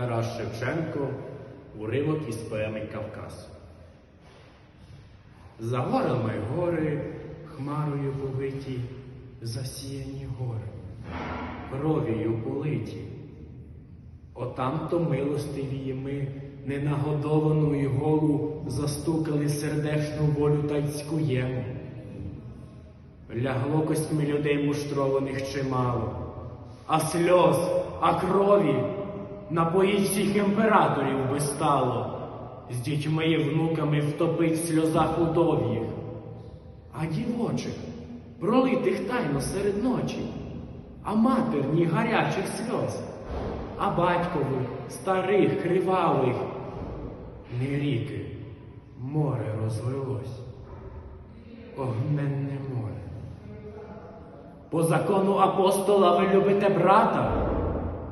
Тарас Шевченко, уривок із поеми Кавказ. За горами гори, хмарою повиті, засіяні гори, кров'ю политі. Отам-то милостиві ми, ненагодовану і голу, застукали сердечну волю та й цькуємо. Лягло костьми людей муштрованих чимало, а сльоз, а крові напоїть всіх імператорів би стало, з дітьми і внуками втопить в сльозах удов'їх, а дівочих пролитих тайно серед ночі, а матерні гарячих сльоз, а батькових, старих, кривавих, не ріки, море розлилось, огненне море. По закону апостола ви любите брата,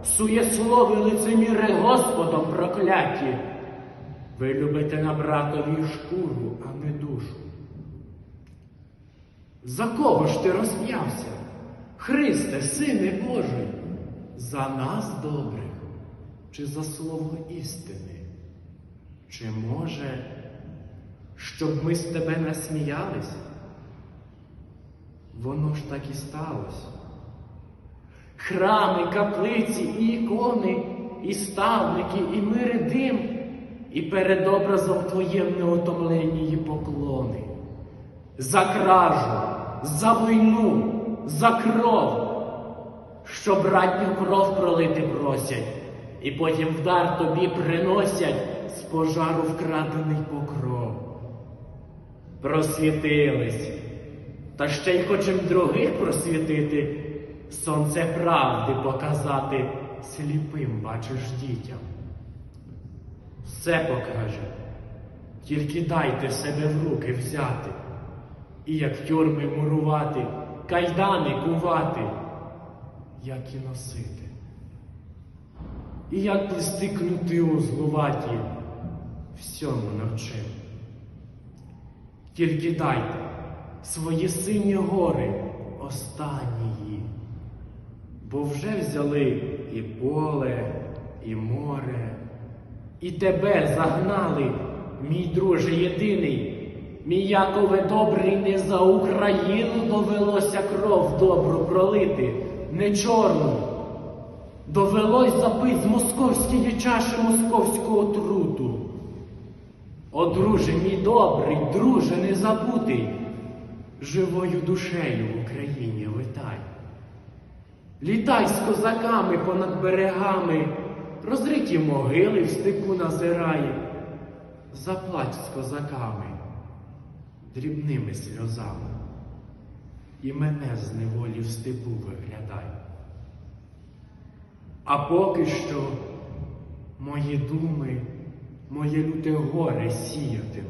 суєслови лицеміри Господом прокляті. Ви любите на братові шкуру, а не душу. За кого ж ти розп'явся? Христе, Сине Божий, за нас добрих, чи за слово істини? Чи може, щоб ми з тебе насміялись? Воно ж так і сталося. Храми, каплиці, і ікони, і ставники, і мири дим, і перед образом твоїм неотомлені поклони. За кражу, за війну, за кров, що братню кров пролити просять, і потім вдар тобі приносять з пожару вкрадений покров. Просвітились. Та ще й хочем других просвітити, сонце правди показати сліпим, бачиш дітям. Все покаже, тільки дайте себе в руки взяти, і як тюрми мурувати, кайдани кувати, як і носити. І як плести кнути узлуваті, всьому навчив. Тільки дайте свої сині гори останнії, бо вже взяли і поле, і море, і тебе загнали, мій друже єдиний, мій Якове добрий, не за Україну довелося кров добру пролити, не чорну. Довелось запить з московської чаші московського труту. О, друже мій добрий, друже незабутий, живою душею в Україні летай. Літай з козаками понад берегами, розриті могили в степу назирай, заплач з козаками дрібними сльозами, і мене з неволі в степу виглядай. А поки що мої думи, моє люте горе сіятим,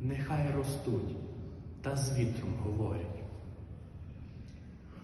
нехай ростуть та з вітром говорять.